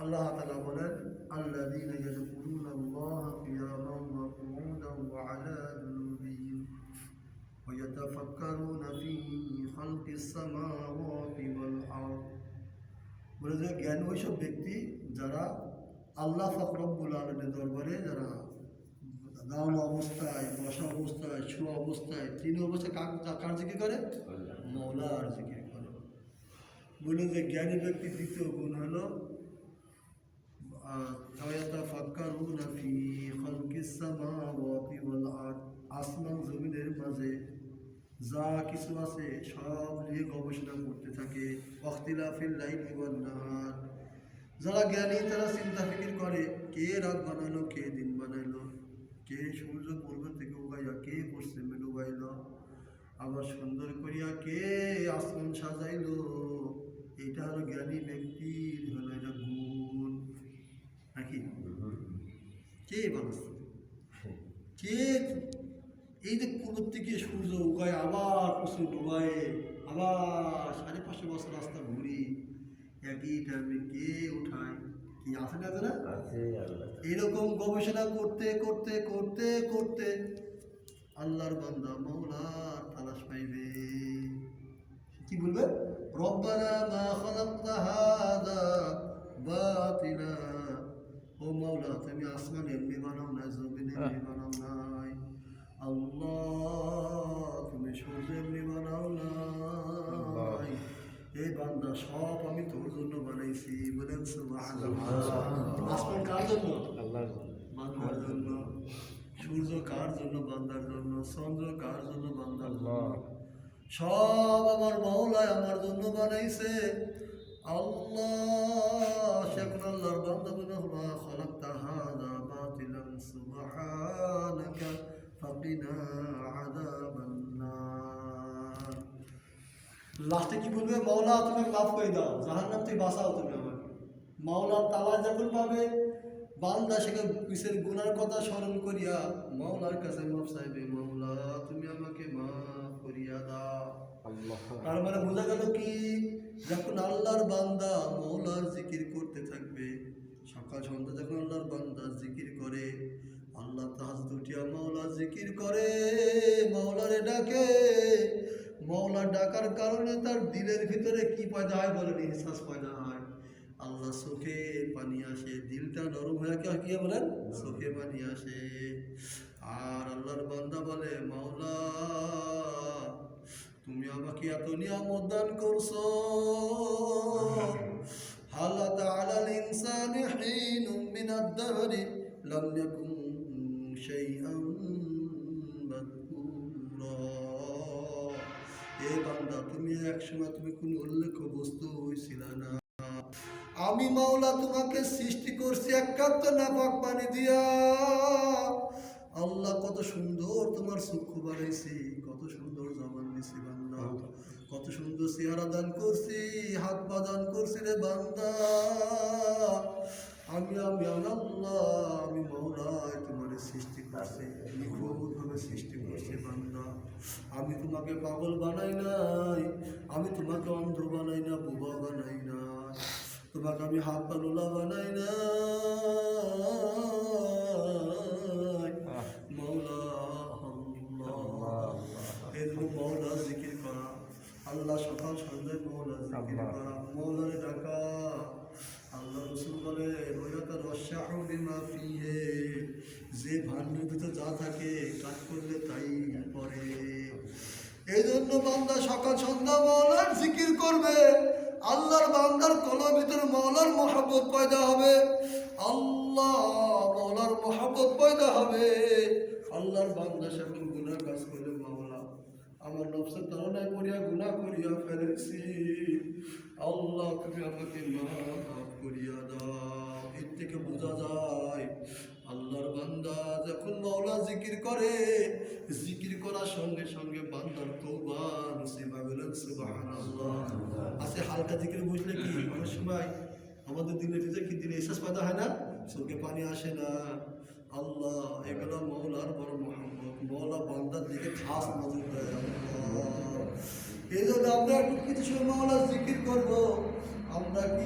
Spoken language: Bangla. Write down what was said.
আল্লাহ তালা বলেন الذين يذكرون الله قياما وقعودا وعلى جنوبهم ويتفكرون في خلق السماوات والأرض বলে যে জ্ঞান ওইসব ব্যক্তি যারা আল্লাহ ফকরব্বুল আলমের দরবারে যারা দাঁড়ানো অবস্থায় বসা অবস্থায় শোয়া অবস্থায় তিন অবস্থায় কার কার জিকির করে মৌলার জিকির করে বলে যে জ্ঞানী ব্যক্তির দ্বিতীয় গুণ হলো فيتفكرون في خلق السماوات والأرض আসমান জমিনের মাঝে যা কিছু আছে সব নিয়ে গবেষণা করতে থাকে অখতিলাফিল লাইলি ওয়ান নাহার যারা জ্ঞানী তারা চিন্তা ফিকির করে কে রাত বানালো কে দিন বানাইলো কে সূর্য পূর্ব থেকে উগাইয়া কে পশ্চিমে ডুবাইল আবার সুন্দর করিয়া কে আসমান সাজাইলো কে বানাচ্ছে? কে এই যে পূর্ব থেকে সূর্য উগায় আবার পশ্চিম ডুবায় আবার সাড়ে পাঁচশো বছর রাস্তা ঘুরি। একই টাইমে কে উঠায়? কি আছে না আল্লাহ এরকম গবেষণা করতে করতে করতে করতে আল্লাহর বান্দা মৌলার তালাশ পাইবে। কি বলবে? রব্বানা মা খালাকতা হাদা বাতিলা। ও মাওলা তুমি আসমান এমনি বানাও না জমিন এমনি বানাও নাই। আল্লাহ তুমি সূর্য এমনি বানাও নাই। এই বান্দা সব আমি তোর জন্য বানাইছি বলেন আসমান কার জন্য? বান্দার জন্য। সূর্য কার জন্য? বান্দার জন্য। চন্দ্র কার জন্য? বান্দার জন্য। সব আমার মাওলায় আমার জন্য বানাইছে। মা ফাকিনা আযাবান লাস্টে কি বলবে? মাওলা, তুমি মাফ করে দাও, জাহান্নাম থেকে বাঁচাও তুমি আমাকে। মাওলার তালা যখন পাবে, বান্দা সেকে পিসের গুনার কথা স্মরণ করিয়া, মাওলার কাছে মাফ চাইবে মাওলা, তুমি আমাকে মাফ করে, মৌলারে ডাকে। মৌলা ডাকার কারণে তার দিলের ভিতরে কি পয়দা হয় বলেন, ইহসাস পয়দা হয়। আল্লাহ চোখে পানি আসে, দিলটা নরম হয়ে কে কি বলেন? চোখে পানি আসে। আর আল্লাহর বান্দা বলে মাওলা তুমি আমাকে এত নিয়ামত দান করছ। হালাত আলাল ইনসানি হিনুম মিনাদ দাহরি, লাম ইয়াকুন শাইআন এ বান্দা, তুমি একসময় তুমি কোন উল্লেখ্য বস্তু হইছিল না। আমি মাওলা তোমাকে সৃষ্টি করছি একাত্ত নাপাক পানি দিয়া। আল্লাহ, কত সুন্দর তোমার চক্ষু বানাইছি, কত সুন্দর জবান দিছি বান্দা। কত সুন্দর চেহারা দান করছি, হাত পা দান করছি রে বান্দা। আমি আমি মাওলাই তোমার সৃষ্টি করছি নিখুঁতভাবে সৃষ্টি করছি বান্দা আমি তোমাকে পাগল বানাই নাই আমি তোমাকে অন্ধ বানাই না বোবা বানাই না। তোমাকে আমি হাত পা লোলা বানাই না মৌলা জন্য মৌলা জিকির করা। আল্লাহ সকাল সন্ধ্যায় মৌলা জিকির করা। মৌলারে ডাকা। আল্লাহ রসুল বলে রোয়াতার অশ্বাহু বিমা ফিহে। যে ভান্ডের ভিতর যা থাকে কাজ করলে তাই পরে। এই জন্য বান্দা সকাল সন্ধ্যা মৌলার জিকির করবে। আল্লাহর বান্দার কলম ভিতরে মৌলার মহাব্বত পয়দা হবে। আল্লাহ মৌলার মহাব্বত পয়দা হবে। আল্লাহর বান্দা সেরকম গুনার কাজ করলে মাওলা। আমার নফসের তাড়নায় করিয়া গুনাহ করিয়া ফেলেছি। আল্লাহ তুমি আমাকে মাফ করিয়া দাও। এর থেকে বোঝা যায়, আল্লাহর বান্দা যখন মাওলা জিকির করে, জিকির করার সঙ্গে সঙ্গে বান্দার তৌবা নসিবা বলেন সুবহানাল্লাহ। আছে হালকা জিকির বুঝলে কি? অনেক সময় আমাদের দিনে ভিতরে কি দিনে এসাস পয়দা হয় না? চোখে পানি আসে না। আল্লাহ, এগুলো মৌলার বড় মোহাম্মদ মৌলা বান্দার দিকে খাস নজর দেয় এই জন্য আমরা একটু কিছু মৌলা জিকির করব। আমরা কি